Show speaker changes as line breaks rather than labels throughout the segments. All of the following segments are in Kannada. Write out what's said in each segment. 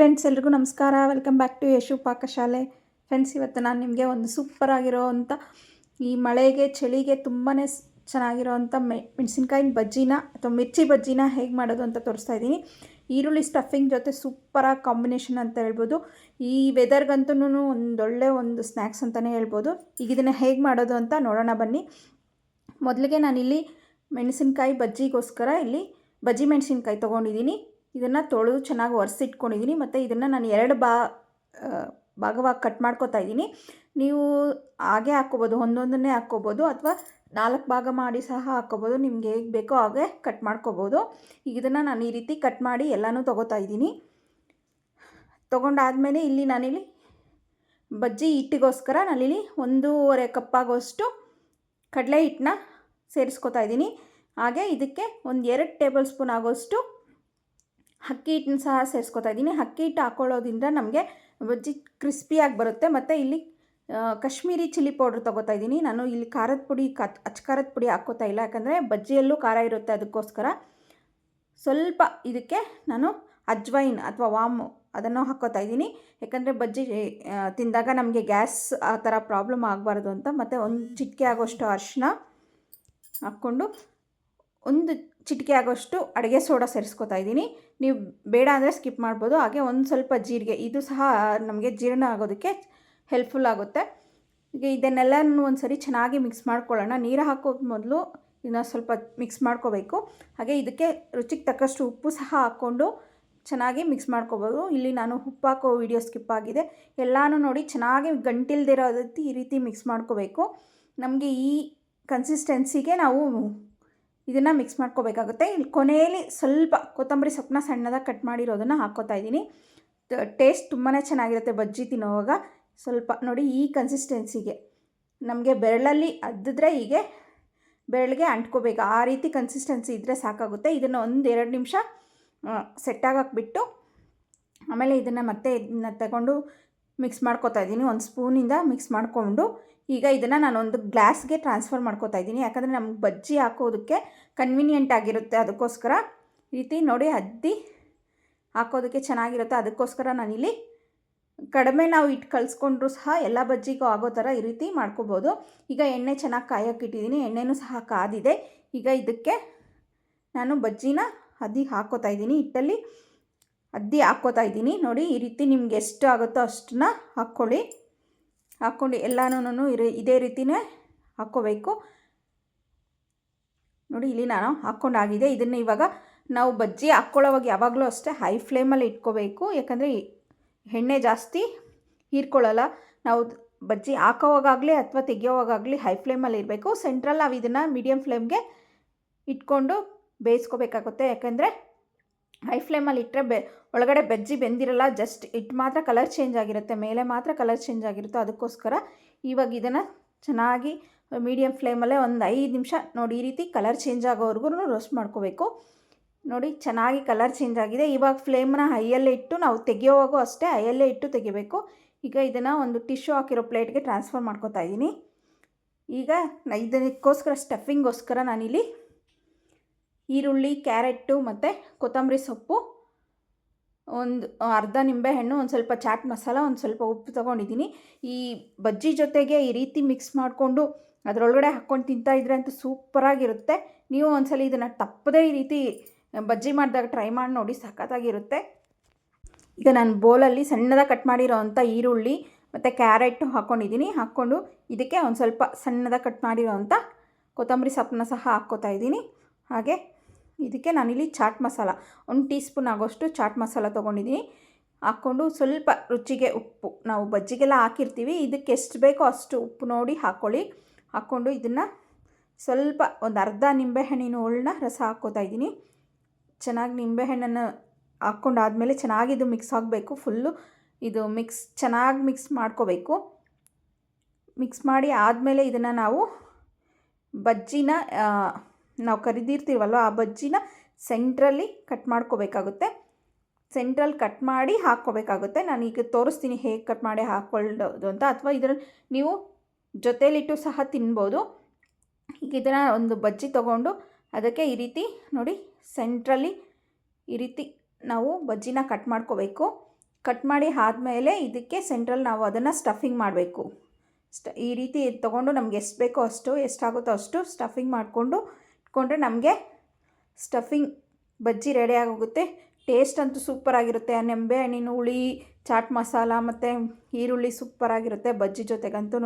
ಫ್ರೆಂಡ್ಸ್ ಎಲ್ರಿಗೂ ನಮಸ್ಕಾರ. ವೆಲ್ಕಮ್ ಬ್ಯಾಕ್ ಟು ಯಶು ಪಾಕಶಾಲೆ ಫ್ರೆಂಡ್ಸ್ ಇವತ್ತು ನಾನು ನಿಮಗೆ ಒಂದು ಸೂಪರ್ ಆಗಿರೋ ಈ ಮಳೆಗೆ, ಚಳಿಗೆ ತುಂಬಾ ಚೆನ್ನಾಗಿರೋ ಅಂಥ ಮೆ, ಮೆಣಸಿನ್ಕಾಯಿನ ಬಜ್ಜಿನ ಅಥವಾ ಮಿರ್ಚಿ ಬಜ್ಜಿನ ಹೇಗೆ ಮಾಡೋದು ಅಂತ ತೋರಿಸ್ತಾ ಇದ್ದೀನಿ. ಈರುಳ್ಳಿ ಸ್ಟಫಿಂಗ್ ಜೊತೆ ಸೂಪರಾಗಿ ಕಾಂಬಿನೇಷನ್ ಅಂತ ಹೇಳ್ಬೋದು. ಈ ವೆದರ್ಗಂತೂ ಒಂದೊಳ್ಳೆ ಒಂದು ಸ್ನ್ಯಾಕ್ಸ್ ಅಂತಲೇ ಹೇಳ್ಬೋದು. ಈಗ ಇದನ್ನು ಹೇಗೆ ಮಾಡೋದು ಅಂತ ನೋಡೋಣ ಬನ್ನಿ. ಮೊದಲಿಗೆ ನಾನಿಲ್ಲಿ ಮೆಣಸಿನ್ಕಾಯಿ ಬಜ್ಜಿಗೋಸ್ಕರ ಇಲ್ಲಿ ಬಜ್ಜಿ ಮೆಣಸಿನ್ಕಾಯಿ ತೊಗೊಂಡಿದ್ದೀನಿ. ಇದನ್ನು ತೊಳೆದು ಚೆನ್ನಾಗಿ ಒರೆಸಿಟ್ಕೊಂಡಿದ್ದೀನಿ ಮತ್ತು ಇದನ್ನು ನಾನು ಎರಡು ಬಾ ಭಾಗವಾಗಿ ಕಟ್ ಮಾಡ್ಕೊತಾ ಇದ್ದೀನಿ ನೀವು ಹಾಗೆ ಹಾಕ್ಕೋಬೋದು, ಒಂದೊಂದನ್ನೇ ಹಾಕ್ಕೋಬೋದು ಅಥವಾ ನಾಲ್ಕು ಭಾಗ ಮಾಡಿ ಸಹ ಹಾಕ್ಕೋಬೋದು. ನಿಮ್ಗೆ ಹೇಗೆ ಬೇಕೋ ಹಾಗೆ ಕಟ್ ಮಾಡ್ಕೋಬೋದು. ಈಗ ಇದನ್ನು ನಾನು ಈ ರೀತಿ ಕಟ್ ಮಾಡಿ ಎಲ್ಲನೂ ತೊಗೋತಾ ಇದ್ದೀನಿ ತೊಗೊಂಡಾದಮೇಲೆ ಇಲ್ಲಿ ನಾನಿಲ್ಲಿ ಬಜ್ಜಿ ಹಿಟ್ಟಿಗೋಸ್ಕರ ನಾನಿಲ್ಲಿ ಒಂದೂವರೆ ಕಪ್ಪಾಗೋಷ್ಟು ಕಡಲೆ ಹಿಟ್ಟನ್ನ ಸೇರಿಸ್ಕೊತಾ ಇದ್ದೀನಿ ಹಾಗೆ ಇದಕ್ಕೆ ಒಂದು ಎರಡು ಟೇಬಲ್ ಸ್ಪೂನ್ ಆಗೋಷ್ಟು ಅಕ್ಕಿ ಹಿಟ್ಟನ್ನ ಸಹ ಸೇರಿಸ್ಕೊತಾ ಇದ್ದೀನಿ. ಅಕ್ಕಿ ಹಿಟ್ಟು ಹಾಕ್ಕೊಳ್ಳೋದ್ರಿಂದ ನಮಗೆ ಬಜ್ಜಿ ಕ್ರಿಸ್ಪಿಯಾಗಿ ಬರುತ್ತೆ. ಮತ್ತು ಇಲ್ಲಿ ಕಾಶ್ಮೀರಿ ಚಿಲ್ಲಿ ಪೌಡ್ರ್ ತೊಗೋತಾ ಇದ್ದೀನಿ. ನಾನು ಇಲ್ಲಿ ಖಾರದ ಪುಡಿ, ಕತ್, ಅಚ್ಚ ಖಾರದ ಪುಡಿ ಹಾಕೋತಾ ಇಲ್ಲ. ಯಾಕಂದರೆ ಬಜ್ಜಿಯಲ್ಲೂ ಖಾರ ಇರುತ್ತೆ ಅದಕ್ಕೋಸ್ಕರ. ಸ್ವಲ್ಪ ಇದಕ್ಕೆ ನಾನು ಅಜ್ವೈನ್ ಅಥವಾ ವಾಮು ಅದನ್ನು ಹಾಕೋತಾ ಇದ್ದೀನಿ. ಯಾಕಂದರೆ ಬಜ್ಜಿ ತಿಂದಾಗ ನಮಗೆ ಗ್ಯಾಸ್ ಆ ಥರ ಪ್ರಾಬ್ಲಮ್ ಆಗಬಾರ್ದು ಅಂತ. ಮತ್ತು ಒಂದು ಚಿಟಿಕೆ ಆಗೋಷ್ಟು ಅರಿಶಿನ ಹಾಕ್ಕೊಂಡು ಒಂದು ಚಿಟಿಕೆ ಆಗೋಷ್ಟು ಅಡುಗೆ ಸೋಡಾ ಸೇರಿಸ್ಕೊತಾ ಇದ್ದೀನಿ. ನೀವು ಬೇಡ ಅಂದರೆ ಸ್ಕಿಪ್ ಮಾಡ್ಬೋದು. ಹಾಗೆ ಒಂದು ಸ್ವಲ್ಪ ಜೀರಿಗೆ, ಇದು ಸಹ ನಮಗೆ ಜೀರ್ಣ ಆಗೋದಕ್ಕೆ ಹೆಲ್ಪ್ಫುಲ್ ಆಗುತ್ತೆ. ಈಗ ಇದನ್ನೆಲ್ಲನೂ ಒಂದು ಸರಿ ಚೆನ್ನಾಗಿ ಮಿಕ್ಸ್ ಮಾಡ್ಕೊಳ್ಳೋಣ. ನೀರು ಹಾಕೋ ಮೊದಲು ಇದನ್ನ ಸ್ವಲ್ಪ ಮಿಕ್ಸ್ ಮಾಡ್ಕೋಬೇಕು. ಹಾಗೆ ಇದಕ್ಕೆ ರುಚಿಗೆ ತಕ್ಕಷ್ಟು ಉಪ್ಪು ಸಹ ಹಾಕ್ಕೊಂಡು ಚೆನ್ನಾಗಿ ಮಿಕ್ಸ್ ಮಾಡ್ಕೋಬೋದು. ಇಲ್ಲಿ ನಾನು ಉಪ್ಪು ಹಾಕೋ ವಿಡಿಯೋ ಸ್ಕಿಪ್ ಆಗಿದೆ. ಎಲ್ಲನೂ ನೋಡಿ ಚೆನ್ನಾಗಿ ಗಂಟಿಲ್ದಿರೋ ರೀತಿ ಈ ರೀತಿ ಮಿಕ್ಸ್ ಮಾಡ್ಕೋಬೇಕು. ನಮಗೆ ಈ ಕನ್ಸಿಸ್ಟೆನ್ಸಿಗೆ ನಾವು ಇದನ್ನು ಮಿಕ್ಸ್ ಮಾಡ್ಕೋಬೇಕಾಗುತ್ತೆ. ಇಲ್ಲಿ ಕೊನೆಯಲ್ಲಿ ಸ್ವಲ್ಪ ಕೊತ್ತಂಬರಿ ಸೊಪ್ಪನ್ನ ಸಣ್ಣದಾಗಿ ಕಟ್ ಮಾಡಿರೋದನ್ನು ಹಾಕೋತಾ ಇದ್ದೀನಿ. ಟೇಸ್ಟ್ ತುಂಬಾ ಚೆನ್ನಾಗಿರುತ್ತೆ ಬಜ್ಜಿ ತಿನ್ನೋವಾಗ. ಸ್ವಲ್ಪ ನೋಡಿ ಈ ಕನ್ಸಿಸ್ಟೆನ್ಸಿಗೆ ನಮಗೆ ಬೆರಳಲ್ಲಿ ಅದ್ದಿದ್ರೆ ಹೀಗೆ, ಬೆರಳಿಗೆ ಅಂಟ್ಕೋಬೇಕು. ಆ ರೀತಿ ಕನ್ಸಿಸ್ಟೆನ್ಸಿ ಇದ್ದರೆ ಸಾಕಾಗುತ್ತೆ. ಇದನ್ನು ಒಂದು ಎರಡು ನಿಮಿಷ ಸೆಟ್ಟಾಗಾಕ್ಬಿಟ್ಟು ಆಮೇಲೆ ಇದನ್ನು ಮತ್ತೆ ಇದನ್ನ ತಗೊಂಡು ಮಿಕ್ಸ್ ಮಾಡ್ಕೋತಾ ಇದ್ದೀನಿ. ಒಂದು ಸ್ಪೂನಿಂದ ಮಿಕ್ಸ್ ಮಾಡಿಕೊಂಡು ಈಗ ಇದನ್ನು ನಾನು ಒಂದು ಗ್ಲಾಸ್ಗೆ ಟ್ರಾನ್ಸ್ಫರ್ ಮಾಡ್ಕೋತಾ ಇದ್ದೀನಿ. ಯಾಕಂದರೆ ನಮ್ಗೆ ಬಜ್ಜಿ ಹಾಕೋದಕ್ಕೆ ಕನ್ವೀನಿಯೆಂಟ್ ಆಗಿರುತ್ತೆ ಅದಕ್ಕೋಸ್ಕರ. ರೀತಿ ನೋಡಿ ಅದ್ದಿ ಹಾಕೋದಕ್ಕೆ ಚೆನ್ನಾಗಿರುತ್ತೆ. ಅದಕ್ಕೋಸ್ಕರ ನಾನಿಲ್ಲಿ ಕಡಿಮೆ ನಾವು ಇಟ್ಟು ಕಲಿಸ್ಕೊಂಡ್ರೂ ಸಹ ಎಲ್ಲ ಬಜ್ಜಿಗೂ ಆಗೋ ಥರ ಈ ರೀತಿ ಮಾಡ್ಕೋಬೋದು. ಈಗ ಎಣ್ಣೆ ಚೆನ್ನಾಗಿ ಕಾಯೋಕೆ ಇಟ್ಟಿದ್ದೀನಿ. ಎಣ್ಣೆನೂ ಸಹ ಕಾದಿದೆ. ಈಗ ಇದಕ್ಕೆ ನಾನು ಬಜ್ಜಿನ ಅದಿ ಹಾಕೋತಾ ಇದ್ದೀನಿ. ಹಿಟ್ಟಲ್ಲಿ ಅದ್ದಿ ಹಾಕ್ಕೋತಾ ಇದ್ದೀನಿ. ನೋಡಿ, ಈ ರೀತಿ ನಿಮ್ಗೆ ಎಷ್ಟು ಆಗುತ್ತೋ ಅಷ್ಟನ್ನ ಹಾಕ್ಕೊಳ್ಳಿ. ಹಾಕ್ಕೊಂಡು ಎಲ್ಲನೂ ಇದೇ ರೀತಿನೇ ಹಾಕ್ಕೋಬೇಕು. ನೋಡಿ, ಇಲ್ಲಿ ನಾನು ಹಾಕ್ಕೊಂಡಾಗಿದೆ ಇದನ್ನು ಇವಾಗ ನಾವು ಬಜ್ಜಿ ಹಾಕ್ಕೊಳ್ಳೋವಾಗ ಯಾವಾಗಲೂ ಅಷ್ಟೇ ಹೈ ಫ್ಲೇಮಲ್ಲಿ ಇಟ್ಕೋಬೇಕು. ಯಾಕಂದರೆ ಎಣ್ಣೆ ಜಾಸ್ತಿ ಹೀರ್ಕೊಳ್ಳಲ್ಲ. ನಾವು ಬಜ್ಜಿ ಹಾಕೋವಾಗಲಿ ಅಥವಾ ತೆಗಿಯೋವಾಗಲಿ ಹೈ ಫ್ಲೇಮಲ್ಲಿ ಇರಬೇಕು. ಸೆಂಟ್ರಲ್ಲಿ ನಾವು ಇದನ್ನು ಮೀಡಿಯಮ್ ಫ್ಲೇಮ್ಗೆ ಇಟ್ಕೊಂಡು ಬೇಯಿಸ್ಕೋಬೇಕಾಗುತ್ತೆ. ಯಾಕಂದರೆ ಹೈ ಫ್ಲೇಮಲ್ಲಿ ಇಟ್ಟರೆ ಬೆ, ಒಳಗಡೆ ಬೆಜ್ಜಿ ಬೆಂದಿರಲ್ಲ ಜಸ್ಟ್ ಇಟ್ಟು ಮಾತ್ರ ಕಲರ್ ಚೇಂಜ್ ಆಗಿರುತ್ತೆ, ಮೇಲೆ ಮಾತ್ರ ಕಲರ್ ಚೇಂಜ್ ಆಗಿರುತ್ತೆ ಅದಕ್ಕೋಸ್ಕರ ಇವಾಗ ಇದನ್ನು ಚೆನ್ನಾಗಿ ಮೀಡಿಯಮ್ ಫ್ಲೇಮಲ್ಲೇ ಒಂದು ಐದು ನಿಮಿಷ ನೋಡಿ ಈ ರೀತಿ ಕಲರ್ ಚೇಂಜ್ ಆಗೋವರೆಗೂ ರೋಸ್ಟ್ ಮಾಡ್ಕೋಬೇಕು. ನೋಡಿ ಚೆನ್ನಾಗಿ ಕಲರ್ ಚೇಂಜ್ ಆಗಿದೆ. ಇವಾಗ ಫ್ಲೇಮನ್ನ ಹೈಯಲ್ಲೇ ಇಟ್ಟು ನಾವು ತೆಗೆಯೋವಾಗೂ ಅಷ್ಟೇ ಹೈಯಲ್ಲೇ ಇಟ್ಟು ತೆಗಿಬೇಕು. ಈಗ ಇದನ್ನು ಒಂದು ಟಿಶ್ಯೂ ಹಾಕಿರೋ ಪ್ಲೇಟ್ಗೆ ಟ್ರಾನ್ಸ್ಫರ್ ಮಾಡ್ಕೋತಾ ಇದ್ದೀನಿ. ಈಗ ಇದಕ್ಕೋಸ್ಕರ ಸ್ಟಫಿಂಗೋಸ್ಕರ ನಾನಿಲ್ಲಿ ಈರುಳ್ಳಿ ಕ್ಯಾರೆಟು ಮತ್ತು ಕೊತ್ತಂಬರಿ ಸೊಪ್ಪು. ಒಂದು ಅರ್ಧ ನಿಂಬೆಹಣ್ಣು ಒಂದು ಸ್ವಲ್ಪ ಚಾಟ್ ಮಸಾಲ, ಒಂದು ಸ್ವಲ್ಪ ಉಪ್ಪು ತೊಗೊಂಡಿದ್ದೀನಿ. ಈ ಬಜ್ಜಿ ಜೊತೆಗೆ ಈ ರೀತಿ ಮಿಕ್ಸ್ ಮಾಡಿಕೊಂಡು ಅದರೊಳಗಡೆ ಹಾಕ್ಕೊಂಡು ತಿಂತಾ ಇದ್ರೆ ಅಂತೂ ಸೂಪರಾಗಿರುತ್ತೆ ನೀವು ಒಂದ್ಸಲ ಇದನ್ನು ತಪ್ಪದೇ ಈ ರೀತಿ ಬಜ್ಜಿ ಮಾಡಿದಾಗ ಟ್ರೈ ಮಾಡಿ ನೋಡಿ ಸಖತ್ತಾಗಿರುತ್ತೆ. ಈಗ ನಾನು ಬೋಲಲ್ಲಿ ಸಣ್ಣದಾಗಿ ಕಟ್ ಮಾಡಿರೋ ಅಂಥ ಈರುಳ್ಳಿ ಮತ್ತು ಕ್ಯಾರೆಟ್ ಹಾಕ್ಕೊಂಡಿದ್ದೀನಿ ಹಾಕ್ಕೊಂಡು ಇದಕ್ಕೆ ಒಂದು ಸ್ವಲ್ಪ ಸಣ್ಣದಾಗಿ ಕಟ್ ಮಾಡಿರೋ ಅಂಥ ಕೊತ್ತಂಬರಿ ಸೊಪ್ಪನ್ನ ಸಹ ಹಾಕ್ಕೋತಾ ಇದ್ದೀನಿ. ಹಾಗೆ ಇದಕ್ಕೆ ನಾನಿಲ್ಲಿ ಚಾಟ್ ಮಸಾಲ. ಒಂದು ಟೀ ಸ್ಪೂನ್ ಆಗೋಷ್ಟು ಚಾಟ್ ಮಸಾಲ ತೊಗೊಂಡಿದ್ದೀನಿ ಹಾಕ್ಕೊಂಡು ಸ್ವಲ್ಪ ರುಚಿಗೆ ಉಪ್ಪು. ನಾವು ಬಜ್ಜಿಗೆಲ್ಲ ಹಾಕಿರ್ತೀವಿ. ಇದಕ್ಕೆ ಎಷ್ಟು ಬೇಕೋ ಅಷ್ಟು ಉಪ್ಪು ನೋಡಿ ಹಾಕ್ಕೊಳ್ಳಿ ಹಾಕ್ಕೊಂಡು ಇದನ್ನು ಸ್ವಲ್ಪ ಒಂದು ಅರ್ಧ ನಿಂಬೆಹಣ್ಣಿನ ಹೋಳನ್ನ ರಸ ಹಾಕ್ಕೋತಾ ಇದ್ದೀನಿ. ಚೆನ್ನಾಗಿ ನಿಂಬೆಹಣ್ಣನ್ನು ಹಾಕ್ಕೊಂಡಾದಮೇಲೆ ಚೆನ್ನಾಗಿ ಇದು ಮಿಕ್ಸ್ ಆಗಬೇಕು. ಫುಲ್ಲು ಇದು ಮಿಕ್ಸ್, ಚೆನ್ನಾಗಿ ಮಿಕ್ಸ್ ಮಾಡ್ಕೋಬೇಕು. ಮಿಕ್ಸ್ ಮಾಡಿ ಆದಮೇಲೆ ಇದನ್ನು ನಾವು ಬಜ್ಜಿನ ನಾವು ಕರಿದಿರ್ತೀವಲ್ವ ಆ ಬಜ್ಜಿನ ಸೆಂಟ್ರಲ್ಲಿ ಕಟ್ ಮಾಡ್ಕೋಬೇಕಾಗುತ್ತೆ. ಸೆಂಟ್ರಲ್ಲಿ ಕಟ್ ಮಾಡಿ ಹಾಕ್ಕೋಬೇಕಾಗುತ್ತೆ. ನಾನು ಈಗ ತೋರಿಸ್ತೀನಿ ಹೇಗೆ ಕಟ್ ಮಾಡಿ ಹಾಕ್ಕೊಳ್ಳೋದು ಅಂತ. ಅಥವಾ ಇದರಲ್ಲಿ ನೀವು ಜೊತೇಲಿಟ್ಟು ಸಹ ತಿನ್ಬೋದು. ಈಗ ಇದನ್ನು ಒಂದು ಬಜ್ಜಿ ತೊಗೊಂಡು ಅದಕ್ಕೆ ಈ ರೀತಿ ನೋಡಿ ಸೆಂಟ್ರಲ್ಲಿ ಈ ರೀತಿ ನಾವು ಬಜ್ಜಿನ ಕಟ್ ಮಾಡ್ಕೋಬೇಕು. ಕಟ್ ಮಾಡಿ ಆದಮೇಲೆ ಇದಕ್ಕೆ ಸೆಂಟ್ರಲ್ಲಿ ನಾವು ಅದನ್ನು ಸ್ಟಫಿಂಗ್ ಮಾಡಬೇಕು. ಸ್ಟ ಈ ರೀತಿ ತೊಗೊಂಡು ನಮ್ಗೆ ಎಷ್ಟು ಬೇಕೋ ಅಷ್ಟು ಎಷ್ಟಾಗುತ್ತೋ ಅಷ್ಟು ಸ್ಟಫಿಂಗ್ ಮಾಡಿಕೊಂಡು ಇಟ್ಕೊಂಡ್ರೆ ನಮಗೆ ಸ್ಟಫಿಂಗ್ ಬಜ್ಜಿ ರೆಡಿ ಆಗೋಗುತ್ತೆ. ಟೇಸ್ಟ್ ಅಂತೂ ಸೂಪರಾಗಿರುತ್ತೆ ನಿಂಬೆ ಹಣ್ಣಿನ ಹುಳಿ, ಚಾಟ್ ಮಸಾಲ ಮತ್ತು ಈರುಳ್ಳಿ ಸೂಪರಾಗಿರುತ್ತೆ ಬಜ್ಜಿ ಜೊತೆಗಂತೂ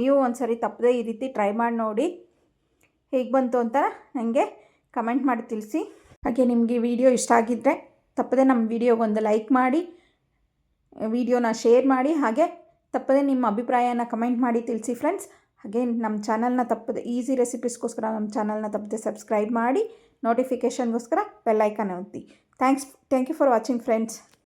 ನೀವು ಒಂದು ಸರಿ ತಪ್ಪದೆ ಈ ರೀತಿ ಟ್ರೈ ಮಾಡಿ ನೋಡಿ ಹೇಗೆ ಬಂತು ಅಂತ ನನಗೆ ಕಮೆಂಟ್ ಮಾಡಿ ತಿಳಿಸಿ. ಹಾಗೆ ನಿಮಗೆ ವಿಡಿಯೋ ಇಷ್ಟ ಆಗಿದ್ದರೆ ತಪ್ಪದೆ ನಮ್ಮ ವಿಡಿಯೋಗೊಂದು ಲೈಕ್ ಮಾಡಿ ವಿಡಿಯೋನ ಶೇರ್ ಮಾಡಿ. ಹಾಗೆ ತಪ್ಪದೆ ನಿಮ್ಮ ಅಭಿಪ್ರಾಯನ ಕಮೆಂಟ್ ಮಾಡಿ ತಿಳಿಸಿ ಫ್ರೆಂಡ್ಸ್ ಹಾಗೆ ನಮ್ಮ ಚಾನಲ್ನ ತಪ್ಪದೆ ಈಸಿ ರೆಸಿಪೀಸ್ಗೋಸ್ಕರ ನಮ್ಮ ಚಾನಲ್ನ ತಪ್ಪದೆ ಸಬ್ಸ್ಕ್ರೈಬ್ ಮಾಡಿ ನೋಟಿಫಿಕೇಷನ್ಗೋಸ್ಕರ ಬೆಲ್ಲೈಕನ್ ಒತ್ತಿ. Thanks thank you for watching friends